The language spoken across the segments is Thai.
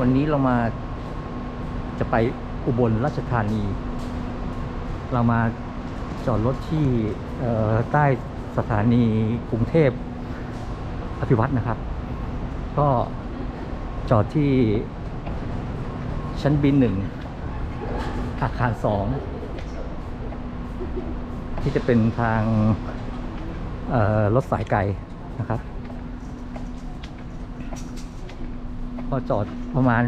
วันนี้เรามาจะไปอุบลราชธานี เรามาจอดรถที่ใต้สถานีกรุงเทพอภิวัตนะครับ ก็จอดที่ชั้นบินหนึ่งอาคารสองที่จะเป็นทางรถสายไกลนะครับ ก็จอดประมาณ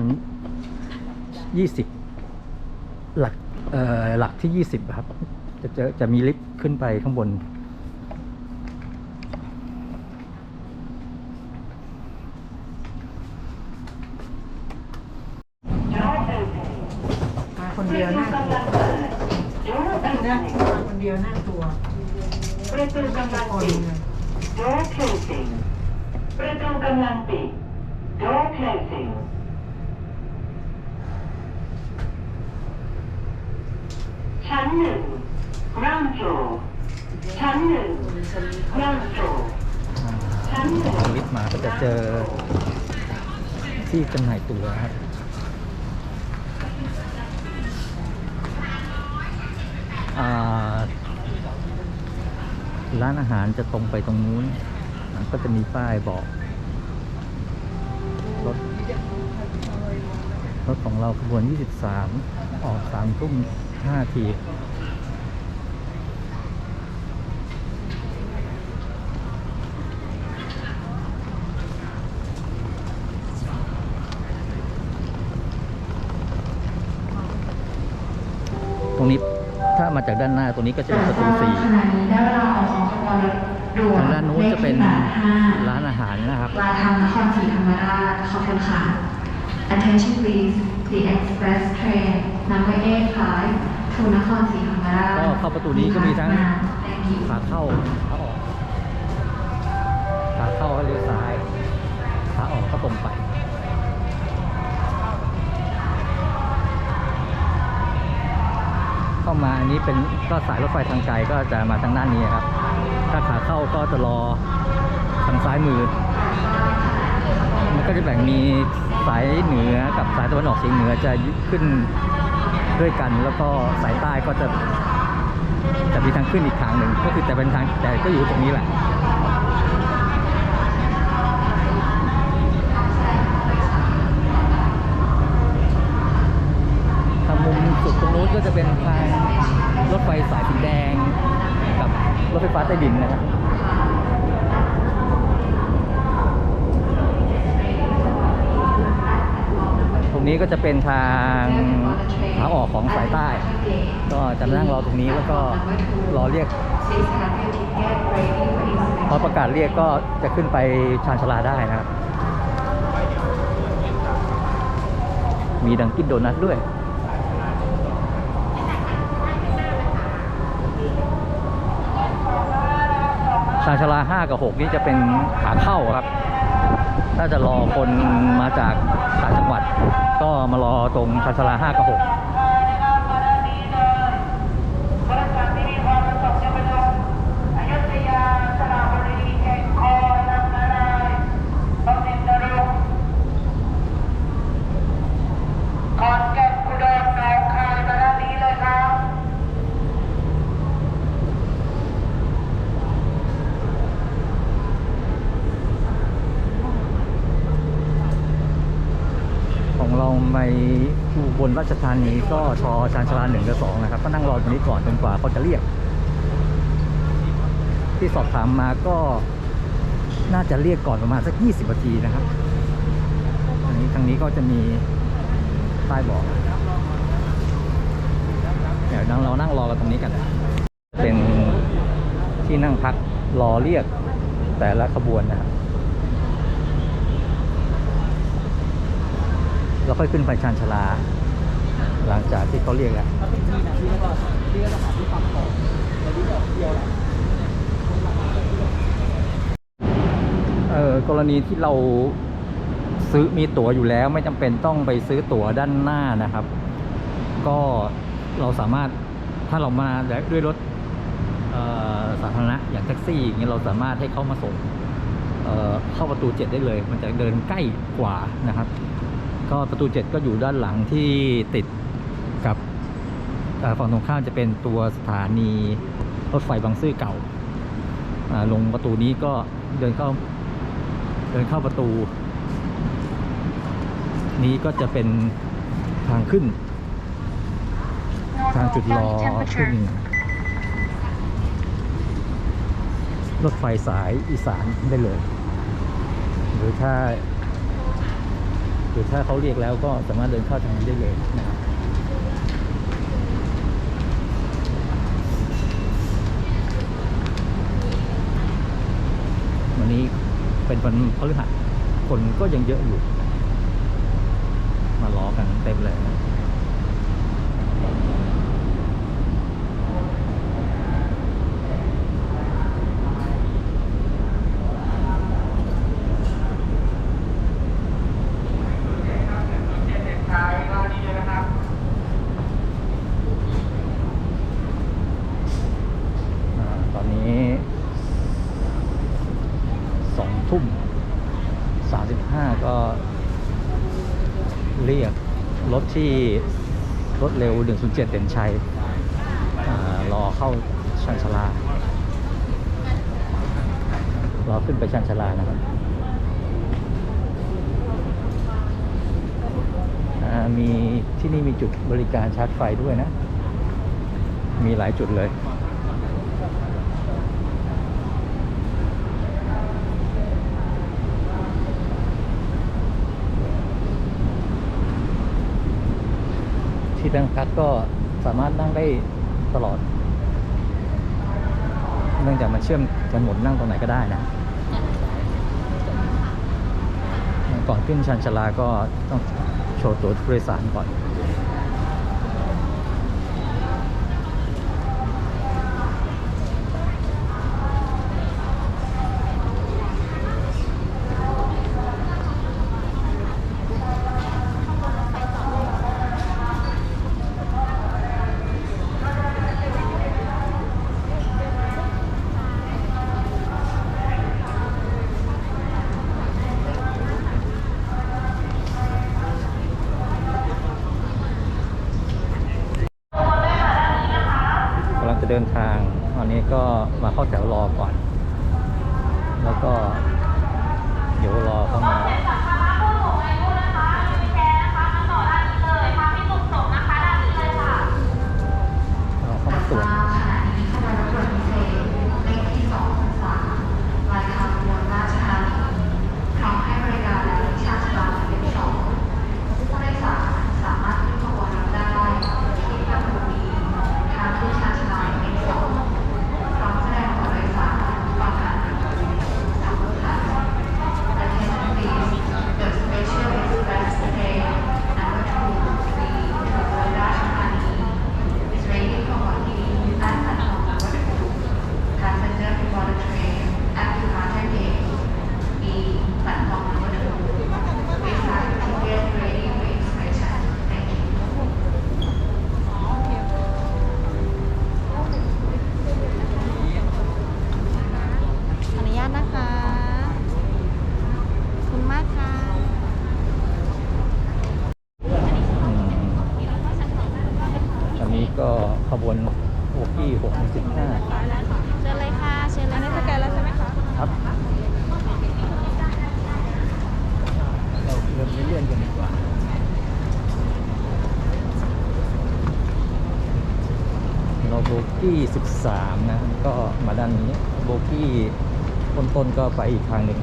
20 หลักเอ่อหลักที่ 20 ครับ จะเจอจะมีลิฟต์ขึ้นไปข้างบน มาคนเดียวน่ากลัวนะมาคนเดียวน่ากลัว ประตูกำลัง คน ปิด เลย Door closing ประตูกำลังปิด Door closing ชั้นหนึ่ง ground floor ชั้นหนึ่ง ground floor ชั้นหนึ่ง ลิฟต์มาก็จะเจอที่จำหน่ายตั๋วครับร้านอาหารจะตรงไปตรงนู้น ก็จะมีป้ายบอกรถรถของเราขบวน 23 ออก3ทุ่ม5ที รงนี้ถ้ามาจากด้านหน้าตรงนี้ก็จะเป็นประตูสี่ขณะนี้ได้เวลาออกของขบวนรถด่วนทางด้านนู้นจะเป็นลขที่85ร้านอาหารนะครับปลายทางนครศรีธรรมราชขอบคุณค่ะ Attention please the express train number 85 to นครศรีธรรมราชก็เข้าประตูนี้ก็มีทั้ง Thank you ขาเข้าขาออกขาเข้าก็เลี้ยวซ้ายขาออกก็ตรงไป มาอันนี้เป็นก็สายรถไฟทางไกลก็จะมาทางด้านนี้ครับ ถ้าขาเข้าก็จะรอทางซ้ายมือ มันก็จะแบ่งมีสายเหนือกับสายตะวันออกเฉียงเหนือจะขึ้นด้วยกัน แล้วก็สายใต้ก็จะจะมีทางขึ้นอีกทางหนึ่งก็คือแต่เป็นทางแต่ก็อยู่ตรงนี้แหละ นู้นก็จะเป็นทางรถไฟสายสีแดง กับรถไฟฟ้าใต้ดินนะครับตรงนี้ก็จะเป็นทางขาออกของสายใต้ ก็จะนั่งรอตรงนี้แล้วก็รอเรียก พอประกาศเรียกก็จะขึ้นไปชานชาลาได้นะครับ มีดังกินโดนัทด้วย ชานชาลา5กับ 6 นี่จะเป็นขาเข้าครับถ้าจะรอคนมาจากต่างจังหวัด ก็มารอตรงชานชาลา5กับ 6 บริษัทที่มีความประสงค์จะไปลงอยุธยาสระบุรีแก่งคอยลำนาลายบางเพ็ญนรงค์ขอนแก่นอุดรหนองคายมาด้านนี้เลยครับ ของเราไปอุบล ราชธานีก็ชอชานชาลาหนึ่งกับสองนะครับ ก็นั่งรอตรงนี้ก่อนจนกว่าเขาจะเรียก ที่สอบถามมาก็น่าจะเรียกก่อนประมาณสัก 20นาทีนะครับอันนี้ทางนี้ก็จะมีป้ายบอกเดี๋ยวนั่งเรานั่งรอกันตรงนี้กัน เป็นที่นั่งพักรอเรียกแต่ละขบวนนะครับแล้วค่อยขึ้นไปชานชาลา หลังจากที่เขาเรียกแล้วเออกรณีที่เราซื้อมีตั๋วอยู่แล้วไม่จำเป็นต้องไปซื้อตั๋วด้านหน้านะครับ ก็เราสามารถถ้าเรามาด้วยรถสาธารณะอย่างแท็กซี่อย่างเงี้ยเราสามารถให้เขามาส่งเเข้าประตูเจ็ดได้เลย มันจะเดินใกล้กว่านะครับ ก็ประตู7ก็อยู่ด้านหลังที่ติด ฝั่งตรงข้ามจะเป็นตัวสถานีรถไฟบางซื่อเก่าอ่า ลงประตูนี้ก็เดินเข้าเดินเข้าประตู นี้ก็จะเป็นทางขึ้น ทางจุดรอขึ้นรถไฟสายอีสานได้เลย หรือถ้า หรือถ้าเขาเรียกแล้วก็สามารถเดินเข้าทางนี้ได้เลยนะครับวันนี้ เป็นวันพฤหัสคนก็ยังเยอะอยู่ มารอกันเต็มเลยนะ อ่าตอนนี้สองทุ่มสามสิบห้าก็เรียกรถ ที่รถเร็ว 107เด่นชัยรอเข้าชันชลารอขึ้นไปชันชลานะครับมีที่นี่มีจุดบริการชาร์จไฟด้วยนะ มีหลายจุดเลย ที่ นั่งพักก็สามารถนั่งได้ตลอด เนื่องจากมันเชื่อมกันหมดนั่งตรงไหนก็ได้นะ ก่อนขึ้นชันชาลาก็ต้องโชว์ตัวผู้โดยสารก่อน เราโบกี้13 นะ ก็มาด้านนี้ โบกี้ต้นๆก็ไปอีกทางหนึ่ง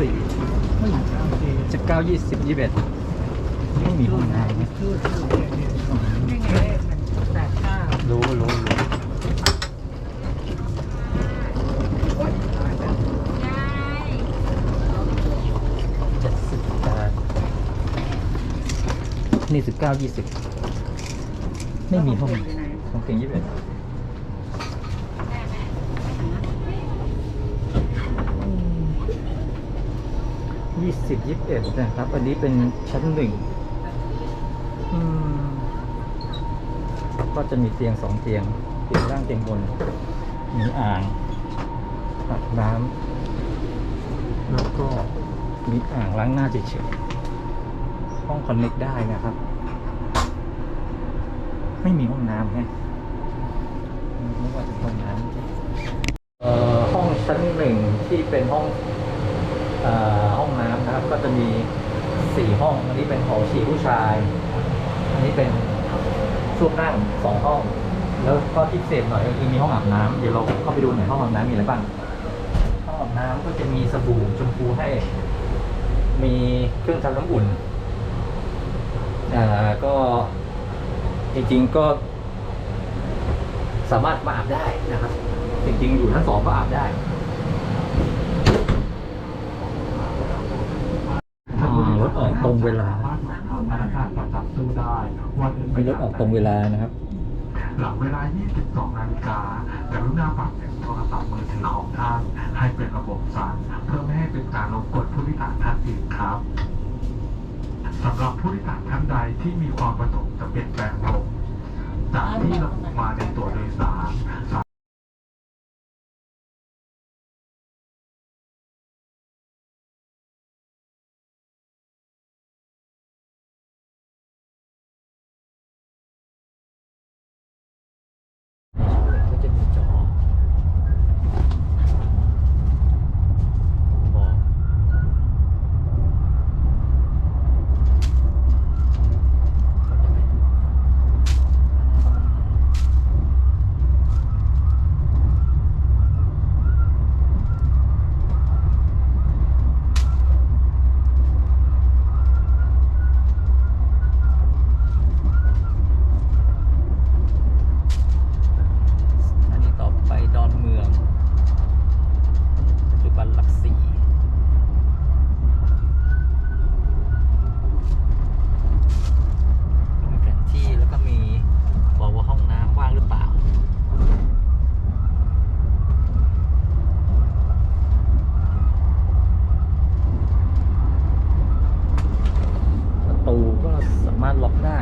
สามสี่จะเก้ายี่สิบยี่สิบเอ็ดไม่มีห้องน้ำนะแปดเก้ารู้รู้รู้เจ็ดสิบแปดนี่สิบเก้ายี่สิบไม่มีห้องห้องเก่งยี่สิบเอ็ดยี่ สิบยี่สิบเอ็ดนะครับ อันนี้เป็นชั้นหนึ่งก็จะมีเตียงสองเตียง เตียงล่างเตียงบน มีอ่างอาบน้ำแล้วก็มีอ่างล้างหน้าเฉยๆห้องคอนเน็กได้นะครับ ไม่มีห้องน้ำแฮะไม่ว่าจะห้องน้ำเอ่อห้องชั้นหนึ่งที่เป็นห้องอ่อห้องน้ำ ก็จะมีสี่ห้อง อันนี้เป็นหอฉี่ผู้ชาย อันนี้เป็นช่วงนั่งสองห้อง แล้วก็พิเศษหน่อยก็คือมีห้องอาบน้ำเดี๋ยวเราเข้าไปดูหน่อยห้องอาบน้ำมีอะไรบ้าง ห้องอาบน้ำก็จะมีสบู่ชมพูให้ มีเครื่องทำน้ำอุ่น อ่าก็จริงๆก็ สามารถมาอาบได้นะครับ จริงๆอยู่ทั้งสองก็อาบได้อ่ารถออก ตรงเวลาพนักงานประจับสู้ได้วันอื่นมีรถออกตรงเวลานะครับหลังเวลา 22 นาฬิกากรุณาปรับเสียงโทรศัพท์มือถือของท่าน ให้เป็นระบบสั่นเพื่อไม่ให้เป็นการรบกวนผู้โดยสารท่านอื่นครับสำหรับผู้โดยสารท่านใดที่มีความประสงค์จะเปลี่ยนแปลงลงจากที่ระบุมาในตัวโดยสารสา ก็จะมีจอบอกอันนี้ต่อไปดอนเมือง ปัจจุบันหลักสี่มีแผนที่แล้วก็มีบอกว่าห้องน้ำว่างหรือเปล่า ประตูก็สารถล็อกได้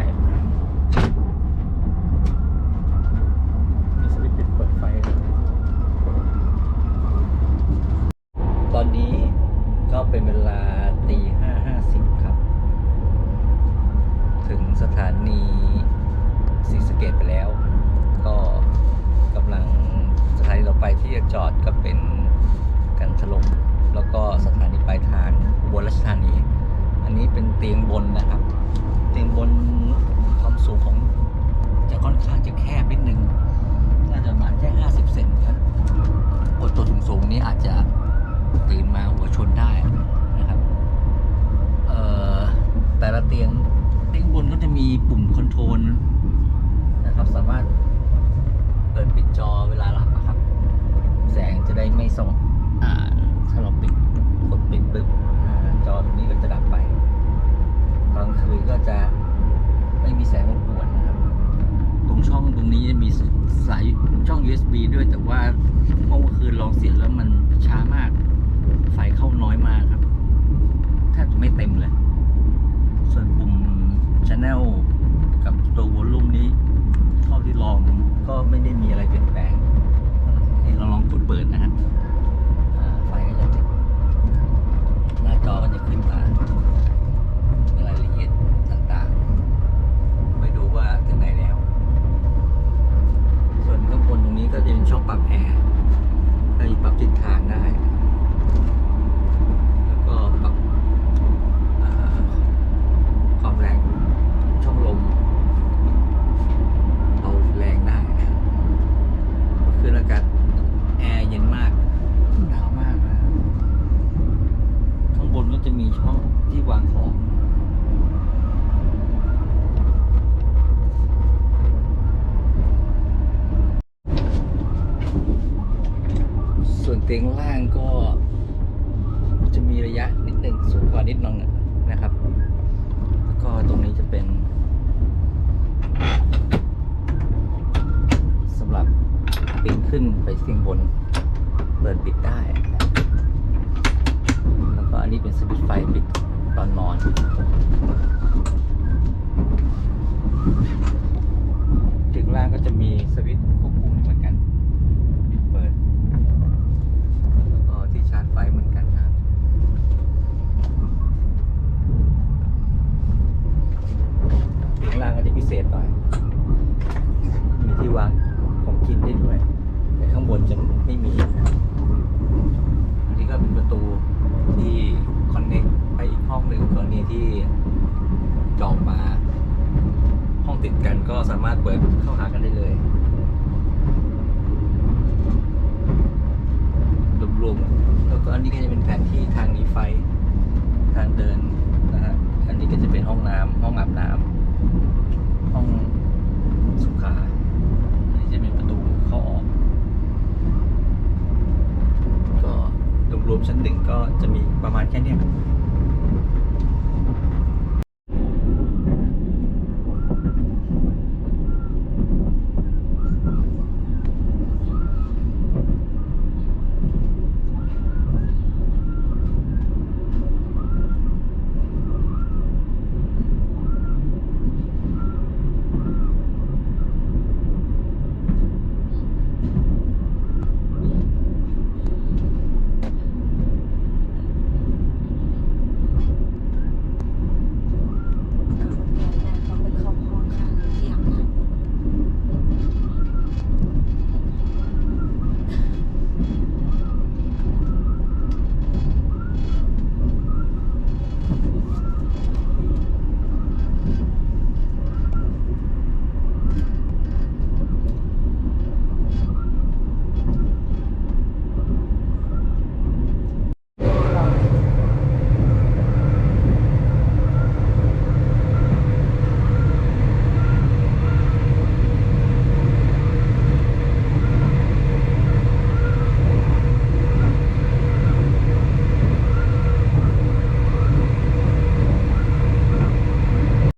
ปีนขึ้นไปเตียงบน เปิดปิดได้ แล้วก็อันนี้เป็นสวิตช์ไฟปิดตอนนอนถึงล่างก็จะมีสวิตช์ควบคุมเหมือนกันปิดเปิดแล้วก็ที่ชาร์จไฟเหมือนกันนะครับข้างล่างก็จะพิเศษหน่อย มีที่วางของกินได้ด้วย แต่ข้างบนจะไม่มีนะครับอันนี้ก็เป็นประตูที่คอนเน็กไปอีกห้องหนึ่งกรณี ที่จองมา ห้องติดกันก็สามารถเปิดเข้าหากันได้เลยรวมๆแล้วก็อันนี้ก็จะเป็นแผนที่ทางหนีไฟทางเดินนะฮะอันนี้ก็จะเป็นห้องน้ำห้องอาบน้ำห้องสุขาอันนี้จะเป็นประตูเข้าออก ก็รวมๆชั้นหนึ่งก็จะมีประมาณแค่เนี้ย